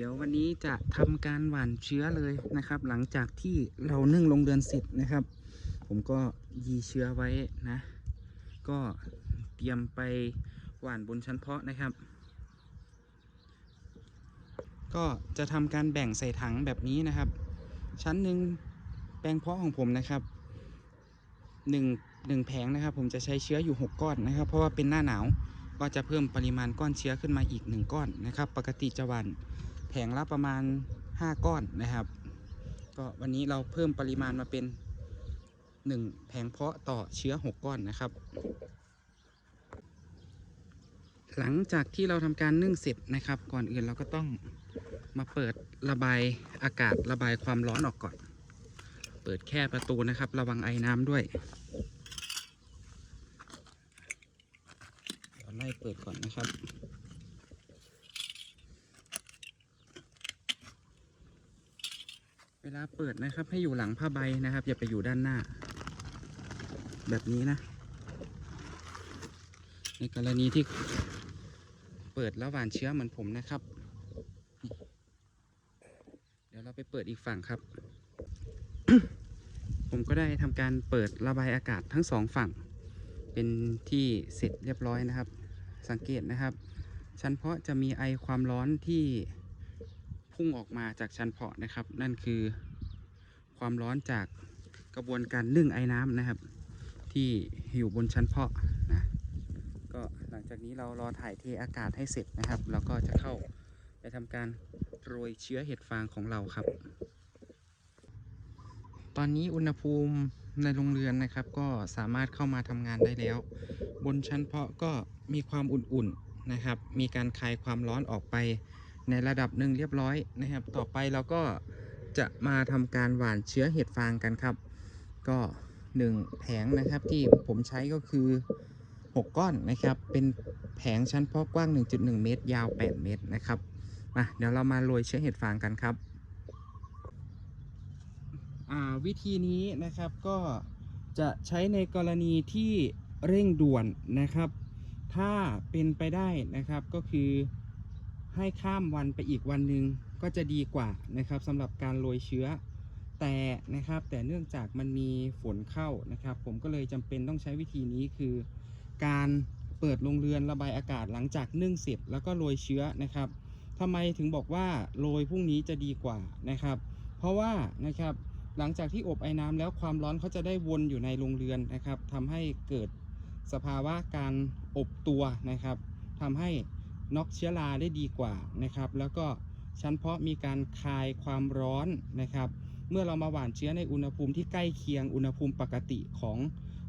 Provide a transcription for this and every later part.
เดี๋ยววันนี้จะทำการหว่านเชื้อเลยนะครับ หลังจากที่เรานึ่งลงเดือนสร็จนะครับ ผมก็ยีเชื้อไว้นะ ก็เตรียมไปหว่านบนชั้นเพาะนะครับ ก็จะทำการแบ่งใส่ถังแบบนี้นะครับ ชั้นหนึ่งแปลงเพาะของผมนะครับหนึ่งหนึ่งแผงนะครับ ผมจะใช้เชื้ออยู่ 6 ก้อนนะครับ เพราะว่าเป็นหน้าหนาวก็จะเพิ่มปริมาณก้อนเชื้อขึ้นมาอีก 1 ก้อนนะครับ ปกติจะหว่าน แผงละประมาณ 5 ก้อนนะครับ ก็วันนี้เราเพิ่มปริมาณมาเป็น 1 แผงเพาะต่อเชื้อ 6 ก้อนนะครับ หลังจากที่เราทำการนึ่งเสร็จนะครับ ก่อนอื่นเราก็ต้องมาเปิดระบายอากาศระบายความร้อนออกก่อน เปิดแค่ประตูนะครับ ระวังไอ้น้ำด้วยเดี๋ยวไล่เปิดก่อนนะครับ เว ลาเปิดนะครับ ให้อยู่หลังผ้าใบนะครับ อย่าไปอยู่ด้านหน้า แบบนี้นะ ในกรณีที่เปิดแล้วหวานเชื้อเหมือนผมนะครับ เดี๋ยวเราไปเปิดอีกฝั่งครับ ผมก็ได้ทำการเปิดระบายอากาศทั้งสองฝั่ง เป็นที่เสร็จเรียบร้อยนะครับ สังเกตนะครับ ชั้นเพาะจะมีไอความร้อนที่พุ่งออกมาจากชั้นเพาะนะครับ นั่นคือ ความร้อนจากกระบวนการนึ่งไอ้น้ำนะครับ ที่อยู่บนชั้นเพาะนะก็หลังจากนี้เรารอถ่ายเทอากาศให้เสร็จนะครับเราก็จะเข้าไปทำการโรยเชื้อเห็ดฟางของเราครับ ตอนนี้อุณหภูมิในโรงเรือนนะครับ ก็สามารถเข้ามาทำงานได้แล้ว บนชั้นเพาะก็มีความอุ่นๆนะครับ มีการคลายความร้อนออกไปในระดับหนึ่งเรียบร้อยนะครับ ต่อไปเราก็ จะมาทำการหว่านเชื้อเห็ดฟางกันครับ ก็หนึ่งแผงนะครับที่ผมใช้ก็คือ 6 ก้อนนะครับ เป็นแผงชั้นเพาะกว้าง 1.1 เมตร ยาว 8 เมตรนะครับมาเดี๋ยวเรามาโรยเชื้อเห็ดฟางกันครับอ่าวิธีนี้นะครับก็จะใช้ในกรณีที่เร่งด่วนนะครับ ถ้าเป็นไปได้นะครับก็คือให้ข้ามวันไปอีกวันหนึ่ง ก็จะดีกว่านะครับสำหรับการโรยเชื้อ แต่นะครับแต่เนื่องจากมันมีฝนเข้านะครับ ผมก็เลยจำเป็นต้องใช้วิธีนี้คือ การเปิดโรงเรือนระบายอากาศหลังจากนึ่งเสร็จแล้วก็โรยเชื้อนะครับทำไมถึงบอกว่าโรยพรุ่งนี้จะดีกว่านะครับ เพราะว่านะครับหลังจากที่อบไอ้น้ำแล้วความร้อนเขาจะได้วนอยู่ในโรงเรือนนะครับทำให้เกิดสภาวะการอบตัวนะครับทำให้น็อกเชื้อราได้ดีกว่านะครับ แล้วก็ ชั้นเพาะมีการคายความร้อนนะครับ เมื่อเรามาหว่านเชื้อในอุณหภูมิที่ใกล้เคียงอุณหภูมิปกติของ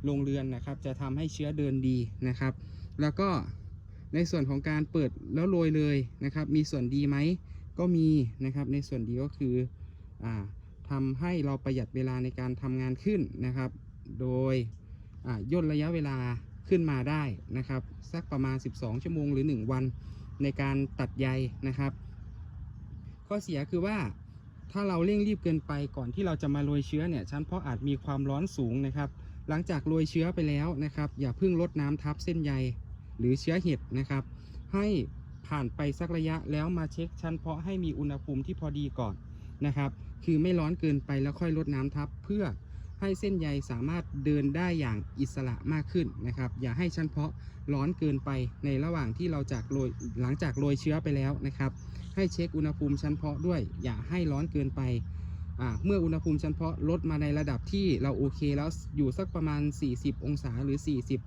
โรงเรือนนะครับ จะทำให้เชื้อเดินดีนะครับ แล้วก็ในส่วนของการเปิดแล้วโรยเลยนะครับ มีส่วนดีไหมก็มีนะครับ ในส่วนดีก็คืออ่าทำให้เราประหยัดเวลาในการทำงานขึ้นนะครับ โดยอ่าย่นระยะเวลาขึ้นมาได้นะครับ สักประมาณ 12 ชั่วโมงหรือ 1 วันในการตัดใยนะครับ ข้อเสียคือว่าถ้าเราเร่งรีบเกินไปก่อนที่เราจะมาโรยเชื้อเนี่ยชั้นเพาะอาจมีความร้อนสูงนะครับ หลังจากโรยเชื้อไปแล้วนะครับ อย่าเพิ่งลดน้ำทับเส้นใยหรือเชื้อเห็ดนะครับ ให้ผ่านไปสักระยะแล้วมาเช็คชั้นเพาะให้มีอุณหภูมิที่พอดีก่อนนะครับ คือไม่ร้อนเกินไปแล้วค่อยลดน้ำทับเพื่อให้เส้นใยสามารถเดินได้อย่างอิสระมากขึ้นนะครับ อย่าให้ชั้นเพาะร้อนเกินไปในระหว่างที่เราจากโรยหลังจากโรยเชื้อไปแล้วนะครับ ให้เช็คอุณหภูมิชั้นเพาะด้วย อย่าให้ร้อนเกินไป เมื่ออุณหภูมิชั้นเพาะลดมาในระดับที่เราโอเคแล้วอยู่สักประมาณ 40 องศาหรือ 40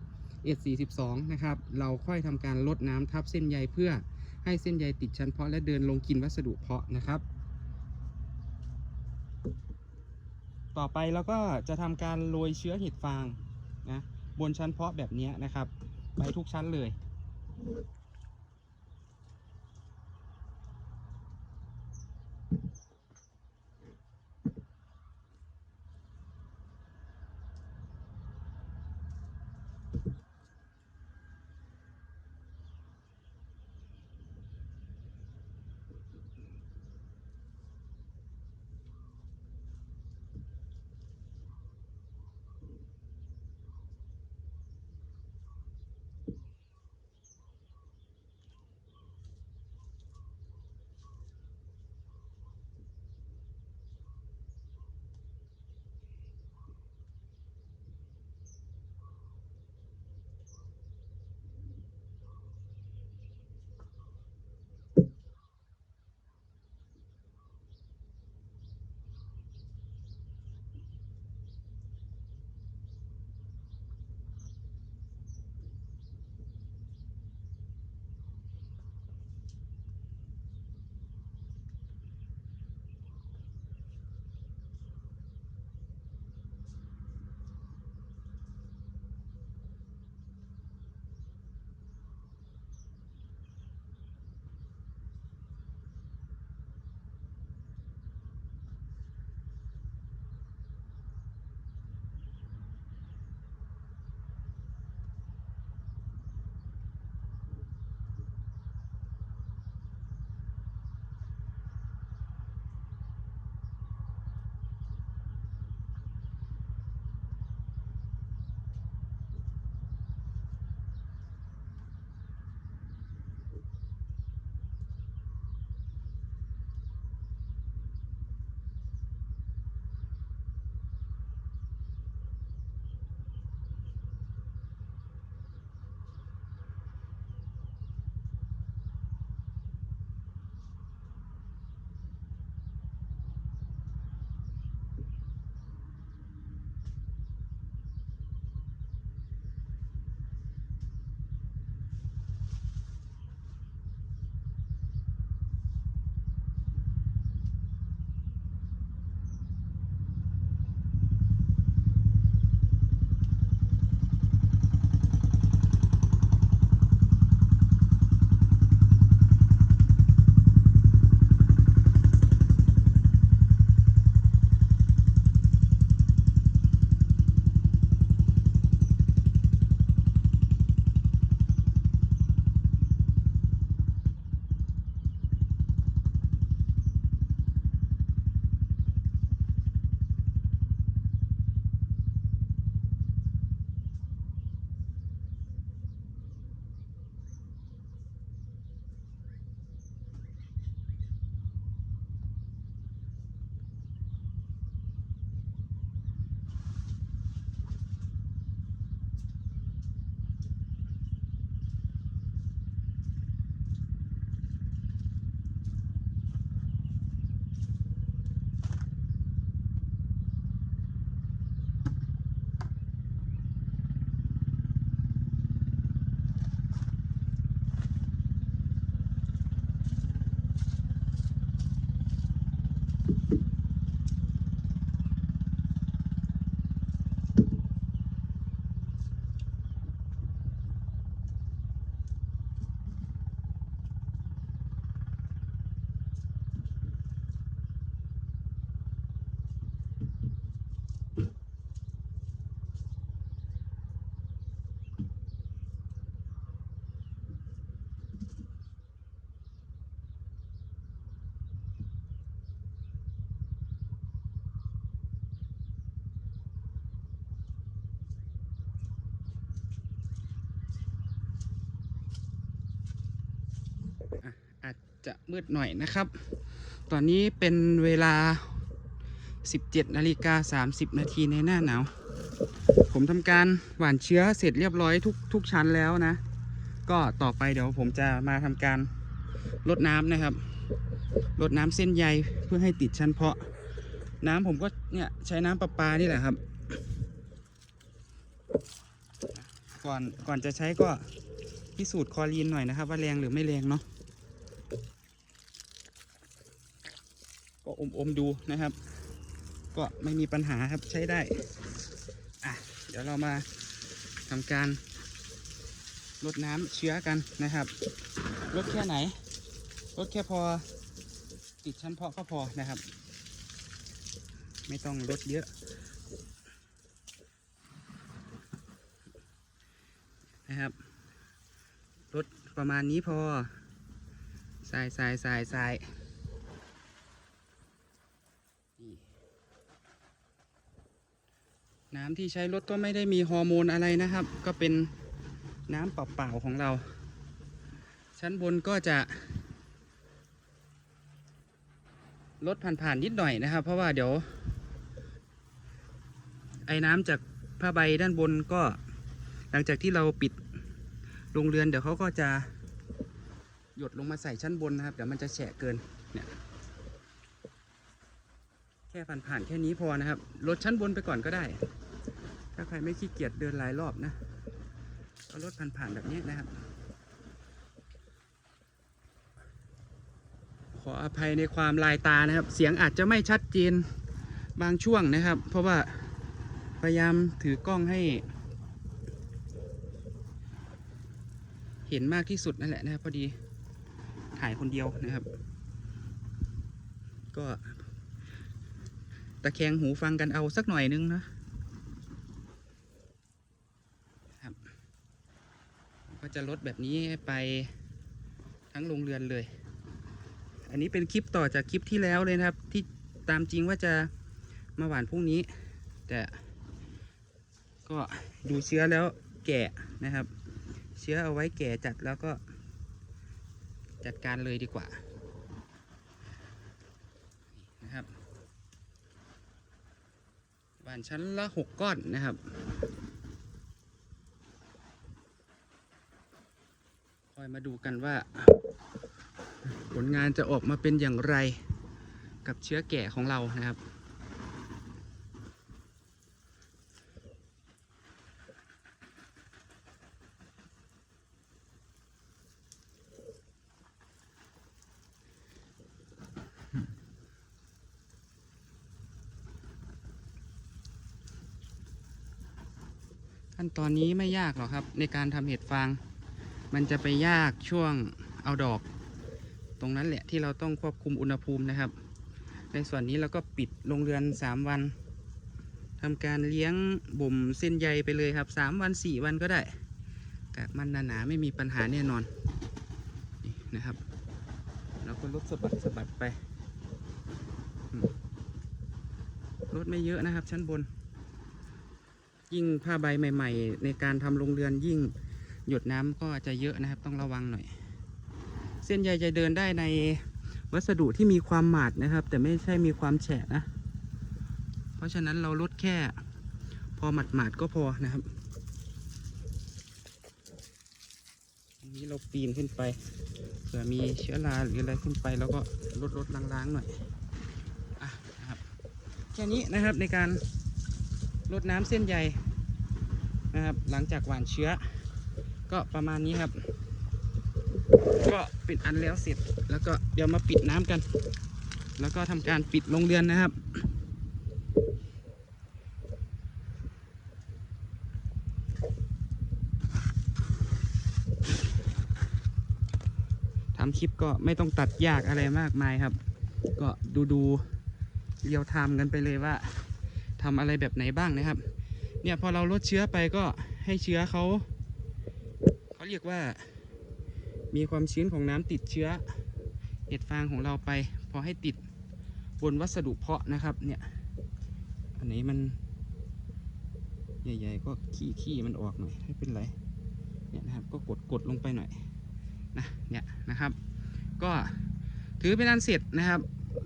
1 42 นะครับ เราค่อยทำการลดน้ำทับเส้นใยเพื่อให้เส้นใยติดชั้นเพาะและเดินลงกินวัสดุเพาะนะครับ ต่อไปเราก็จะทำการโรยเชื้อเห็ดฟางนะบนชั้นเพาะแบบนี้นะครับ ไปทุกชั้นเลย จะมืดหน่อยนะครับ ตอนนี้เป็นเวลา 17นาฬิกา30 นาทีในหน้าหนาว ผมทำการหว่านเชื้อเสร็จเรียบร้อยทุกทุกชั้นแล้วนะ ก็ต่อไปเดี๋ยวผมจะมาทำการลดน้ำนะครับลดน้ำเส้นใยเพื่อให้ติดชั้นเพาะ น้ำผมก็เนี่ยใช้น้ำประปานี่แหละครับ ก่อนก่อนจะใช้ก็พิสูจน์คอรีนหน่อยนะครับ ว่าแรงหรือไม่แรงเนาะ อมอมๆดูนะครับ ก็ไม่มีปัญหาครับใช้ได้ อะ เดี๋ยวเรามาทำการลดน้ำเชื้อกันนะครับลดแค่ไหนลดแค่พอติดชั้นเพาะก็พอนะครับ ไม่ต้องลดเยอะนะครับลดประมาณนี้พอใสายสายสายสายนี่ น้ำที่ใช้รถก็ไม่ได้มีฮอร์โมนอะไรนะครับ ก็เป็นน้ำเปล่าๆของเรา ชั้นบนก็จะลดผ่านๆนิดหน่อยนะครับ เพราะว่าเดี๋ยว ไอ้น้ำจากผ้าใบด้านบนก็ หลังจากที่เราปิดโรงเรือน เดี๋ยวเขาก็จะหยดลงมาใส่ชั้นบนนะครับ เดี๋ยวมันจะแฉะเกินเนี่ยแค่ผ่านๆแค่นี้พอนะครับลดชั้นบนไปก่อนก็ได้ ถ้าใครไม่ขี้เกียจเดินหลายรอบนะก็ลดผ่านๆแบบนี้นะครับ ขออภัยในความลายตานะครับ เสียงอาจจะไม่ชัดเจนบางช่วงนะครับ เพราะว่าพยายามถือกล้องให้ เห็นมากที่สุดนั่นแหละนะครับพอดีถ่ายคนเดียวนะครับ ก็ตะแคงหูฟังกันเอาสักหน่อยนึงนะครับก็ จะลดแบบนี้ไปทั้งโรงเรือนเลย อันนี้เป็นคลิปต่อจากคลิปที่แล้วเลยนะครับ ที่ตามจริงว่าจะมาหวานพรุ่งนี้ แต่ก็ดูเชื้อแล้วแก่นะครับ เชื้อเอาไว้แก่จัดแล้วก็จัดการเลยดีกว่านะครับหวานชั้นละหกก้อนนะครับ คอย มาดูกันว่า ผลงานจะออกมาเป็นอย่างไรกับเชื้อแก่ของเรานะครับ ขั้นตอนนี้ไม่ยากหรอกครับ ในการทำเห็ดฟาง มันจะไปยากช่วงเอาดอก ตรงนั้นแหละที่เราต้องควบคุมอุณหภูมินะครับ ในส่วนนี้เราก็ปิดโรงเรือน 3 วันทำการเลี้ยงบ่มเส้นใยไปเลยครับ 3 วัน 4 วันก็ได้กากมันหนาๆไม่มีปัญหาแน่นอนนะครับ เราก็ลดสะบัดสะบัดไปลดไม่เยอะนะครับชั้นบน ยิ่งผ้าใบใหม่ ๆ ในการทำโรงเรือนยิ่ง หยดน้ำก็จะเยอะนะครับต้องระวังหน่อย เส้นใยจะเดินได้ในวัสดุที่มีความหมาดนะครับ แต่ไม่ใช่มีความแฉะนะ เพราะฉะนั้นเราลดแค่ พอหมาดหมาดก็พอนะครับอันนี้เราปีนขึ้นไปเผื่อมีเชื้อราหรืออะไรขึ้นไปแล้วก็ลดลดล้างๆหน่อยอะนะครับแค่นี้นะครับในการลดน้ำเส้นใยนะครับหลังจากหว่านเชื้อ ก็ประมาณนี้ครับ ก็ปิดอันแล้วเสร็จ แล้วก็เดี๋ยวมาปิดน้ำกัน แล้วก็ทำการปิดโรงเรือนนะครับทำคลิปก็ไม่ต้องตัดยากอะไรมากมายครับ ก็ดูดูเรียวทม์กันไปเลยว่าทำอะไรแบบไหนบ้างนะครับ เนี่ยพอเราลดเชื้อไปก็ให้เชื้อเขา เขาเรียกว่า มีความชื้นของน้ำติดเชื้อเห็ดฟางของเราไป พอให้ติดบนวัสดุเพาะนะครับ เนี่ย อันไหนมัน ใหญ่ๆ ก็ขี้ขี้มันออกหน่อยไม่เป็นไร เนี่ยนะครับ ก็กดกดลงไปหน่อยนะเนี่ยนะครับ ก็ถือเป็นอันเสร็จนะครับ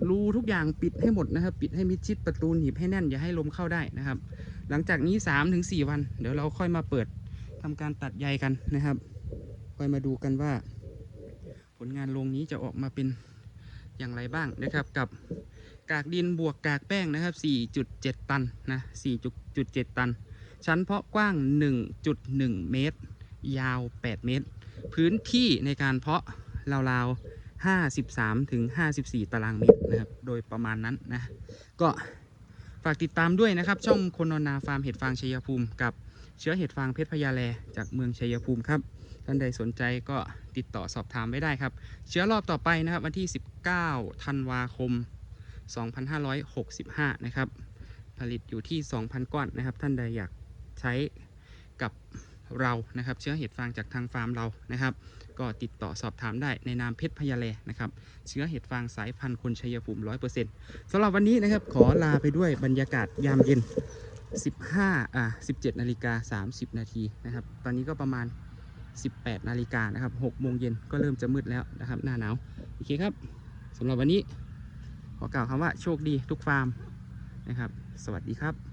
รูทุกอย่างปิดให้หมดนะครับ ปิดให้มิดชิดประตูหนีบให้แน่นอย่าให้ลมเข้าได้นะครับ หลังจากนี้ 3-4 วัน เดี๋ยวเราค่อยมาเปิด ทำการตัดใยกันนะครับค่อยมาดูกันว่า ผลงานโรงนี้จะออกมาเป็นอย่างไรบ้างนะครับ กับกากดินบวกกากแป้งนะครับ 4.7 ตันนะ4.7 ตัน ชั้นเพาะกว้าง 1.1 เมตร ยาว 8 เมตร พื้นที่ในการเพาะราวๆ 53ถึง54 ตารางเมตรนะครับ โดยประมาณนั้นนะ ก็ฝากติดตามด้วยนะครับ ช่องคนนอนนาฟาร์มเห็ดฟางชัยภูมิกับ เชื้อเห็ดฟางเพชรพญาแลจากเมืองชัยภูมิครับ ท่านใดสนใจก็ติดต่อสอบถามไว้ได้ครับ เชื้อรอบต่อไปนะครับ วันที่ 19ธันวาคม 2565 นะครับ ผลิตอยู่ที่ 2,000 ก้อนนะครับ ท่านใดอยากใช้กับเรานะครับ เชื้อเห็ดฟางจากทางฟาร์มเรานะครับ ก็ติดต่อสอบถามได้ในนามเพชรพญาแลนะครับ เชื้อเห็ดฟางสายพันธุ์คนชัยภูมิ 100%สำหรับวันนี้นะครับ ขอลาไปด้วยบรรยากาศยามเย็น 15อ่า17 นาฬิกา 30 นาทีนะครับ ตอนนี้ก็ประมาณ 18 นาฬิกานะครับ6โมงเย็นก็เริ่มจะมืดแล้วนะครับ หน้าหนาว โอเคครับสำหรับวันนี้ ขอกล่าวคำว่าโชคดีทุกฟาร์มนะครับ สวัสดีครับ